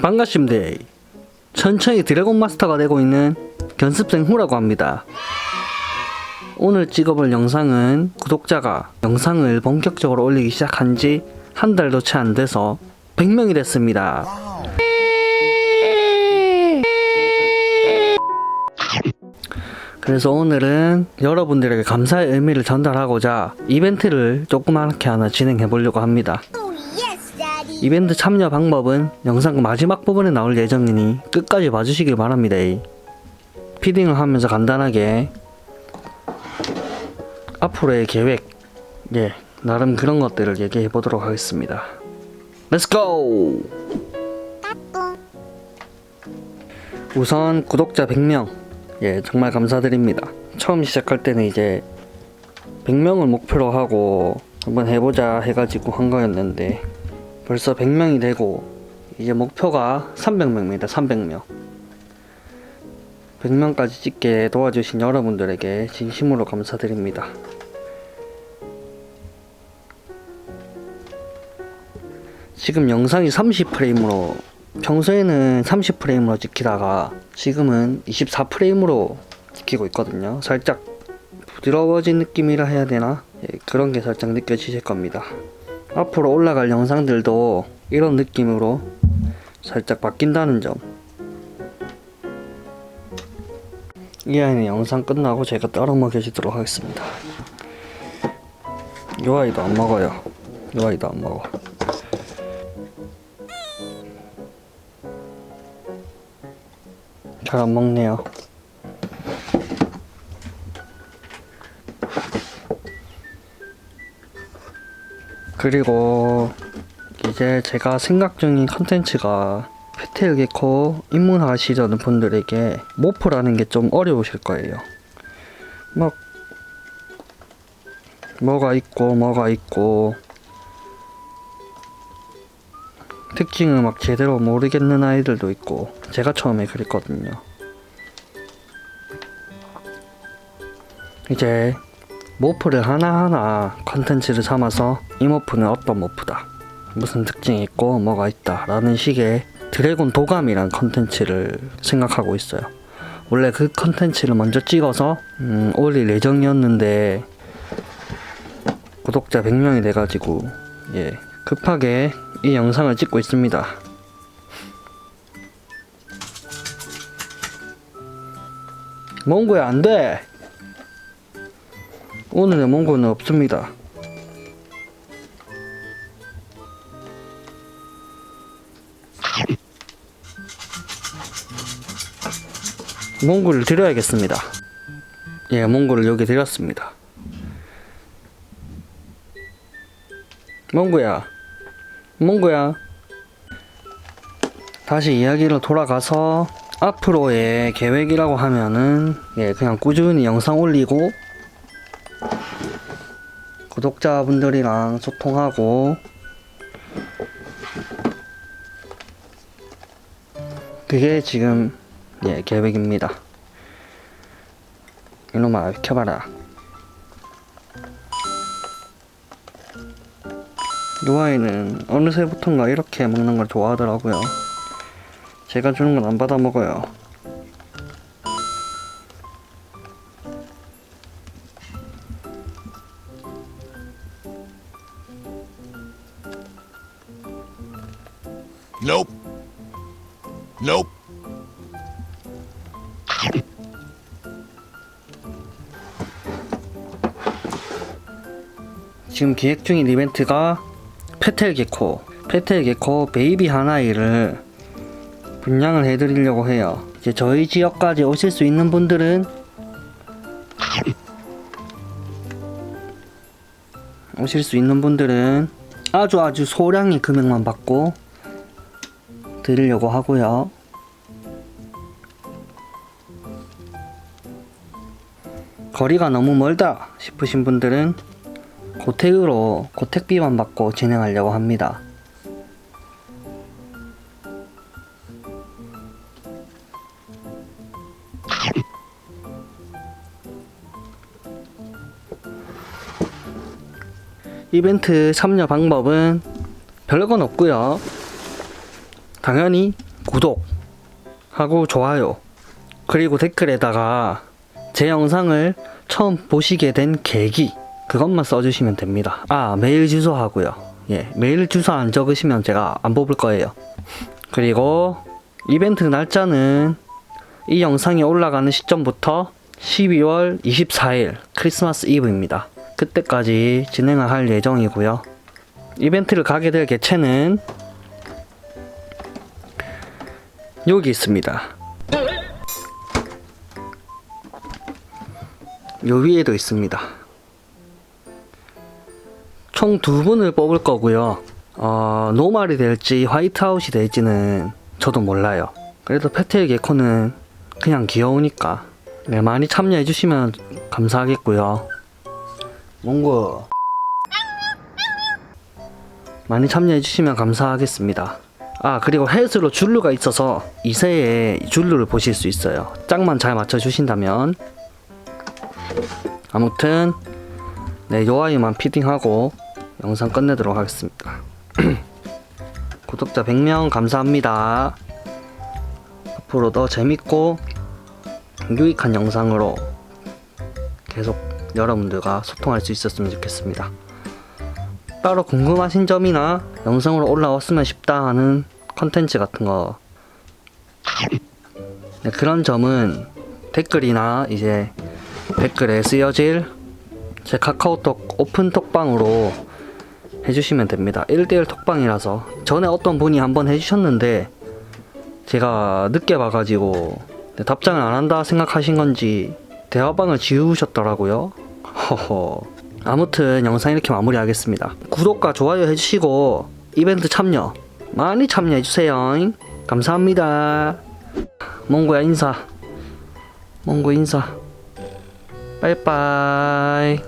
반갑습니다. 천천히 드래곤 마스터가 되고 있는 견습생 후라고 합니다. 오늘 찍어볼 영상은 구독자가 영상을 본격적으로 올리기 시작한 지 한 달도 채 안 돼서 100명이 됐습니다. 그래서 오늘은 여러분들에게 감사의 의미를 전달하고자 이벤트를 조그맣게 하나 진행해 보려고 합니다. 이벤트 참여 방법은 영상 마지막 부분에 나올 예정이니 끝까지 봐주시길 바랍니다. 피딩을 하면서 간단하게 앞으로의 계획, 예, 나름 그런 것들을 얘기해 보도록 하겠습니다. Let's go! 우선 구독자 100명, 예, 정말 감사드립니다. 처음 시작할 때는 이제 100명을 목표로 하고 한번 해보자 해가지고 한 거였는데 벌써 100명이 되고 이제 목표가 300명입니다. 300명. 100명까지 찍게 도와주신 여러분들에게 진심으로 감사드립니다. 지금 영상이 30프레임으로 평소에는 30프레임으로 찍히다가 지금은 24프레임으로 찍히고 있거든요. 살짝 부드러워진 느낌이라 해야 되나? 예, 그런 게 살짝 느껴지실 겁니다. 앞으로 올라갈 영상들도 이런 느낌으로 살짝 바뀐다는 점. 이 아이는 영상 끝나고 제가 따로 먹여주도록 하겠습니다. 이 아이도 안 먹어요. 이 아이도 안 먹어. 잘 안 먹네요. 그리고 이제 제가 생각 중인 컨텐츠가 페텔 개코 입문하시려는 분들에게 모프라는 게 좀 어려우실 거예요. 막 뭐가 있고 뭐가 있고 특징을 막 제대로 모르겠는 아이들도 있고 제가 처음에 그랬거든요. 이제 모프를 하나하나 컨텐츠를 삼아서 이 모프는 어떤 모프다. 무슨 특징이 있고 뭐가 있다. 라는 식의 드래곤 도감이란 컨텐츠를 생각하고 있어요. 원래 그 컨텐츠를 먼저 찍어서 음, 올릴 예정이었는데 구독자 100명이 돼가지고 예 급하게 이 영상을 찍고 있습니다. 몽고야 안 돼. 오늘의 몽고는 없습니다. 몽고를 드려야겠습니다. 예, 몽고를 여기 드렸습니다. 몽고야, 몽고야. 다시 이야기로 돌아가서 앞으로의 계획이라고 하면은 예, 그냥 꾸준히 영상 올리고 구독자분들이랑 소통하고 그게 지금 예 계획입니다. 이놈아 비켜봐라. 이 아이는 어느새부턴가 이렇게 먹는 걸 좋아하더라고요. 제가 주는 건 안 받아 먹어요. Nope. Nope. 지금 기획 중인 이벤트가 페텔 개코, 페텔 개코 베이비 하나이를 분양을 해드리려고 해요. 이제 저희 지역까지 오실 수 있는 분들은 오실 수 있는 분들은 아주 아주 소량의 금액만 받고 드리려고 하고요. 거리가 너무 멀다 싶으신 분들은 고택으로 고택비만 받고 진행하려고 합니다. 이벤트 참여 방법은 별건 없고요. 당연히 구독하고 좋아요 그리고 댓글에다가 제 영상을 처음 보시게 된 계기 그것만 써주시면 됩니다. 아 메일 주소 하고요. 예 메일 주소 안 적으시면 제가 안 뽑을 거예요. 그리고 이벤트 날짜는 이 영상이 올라가는 시점부터 12월 24일 크리스마스 이브입니다. 그때까지 진행을 할 예정이고요. 이벤트를 가게 될 개체는 여기 있습니다. 요 위에도 있습니다. 총 두 분을 뽑을 거고요. 어, 노말이 될지 화이트아웃이 될지는 저도 몰라요. 그래도 페텔 개코는 그냥 귀여우니까 네, 많이 참여해 주시면 감사하겠고요. 몽구 많이 참여해 주시면 감사하겠습니다. 아 그리고 햇으로 줄루가 있어서 이세에 줄루를 보실 수 있어요. 짝만 잘 맞춰 주신다면 아무튼 네 요아이만 피딩하고 영상 끝내도록 하겠습니다. 구독자 100명 감사합니다. 앞으로 더 재밌고 유익한 영상으로 계속 여러분들과 소통할 수 있었으면 좋겠습니다. 따로 궁금하신 점이나 영상으로 올라왔으면 싶다 하는 컨텐츠 같은 거 네, 그런 점은 댓글이나 이제 댓글에 쓰여질 제 카카오톡 오픈 톡방으로 해주시면 됩니다. 1대1 톡방이라서 전에 어떤 분이 한번 해주셨는데 제가 늦게 봐가지고 네, 답장을 안 한다 생각하신 건지 대화방을 지우셨더라고요. 허허. 아무튼 영상 이렇게 마무리하겠습니다. 구독과 좋아요 해주시고 이벤트 참여 많이 참여해주세요. 감사합니다. 몽구야 인사. 몽구 인사. 빠이빠이.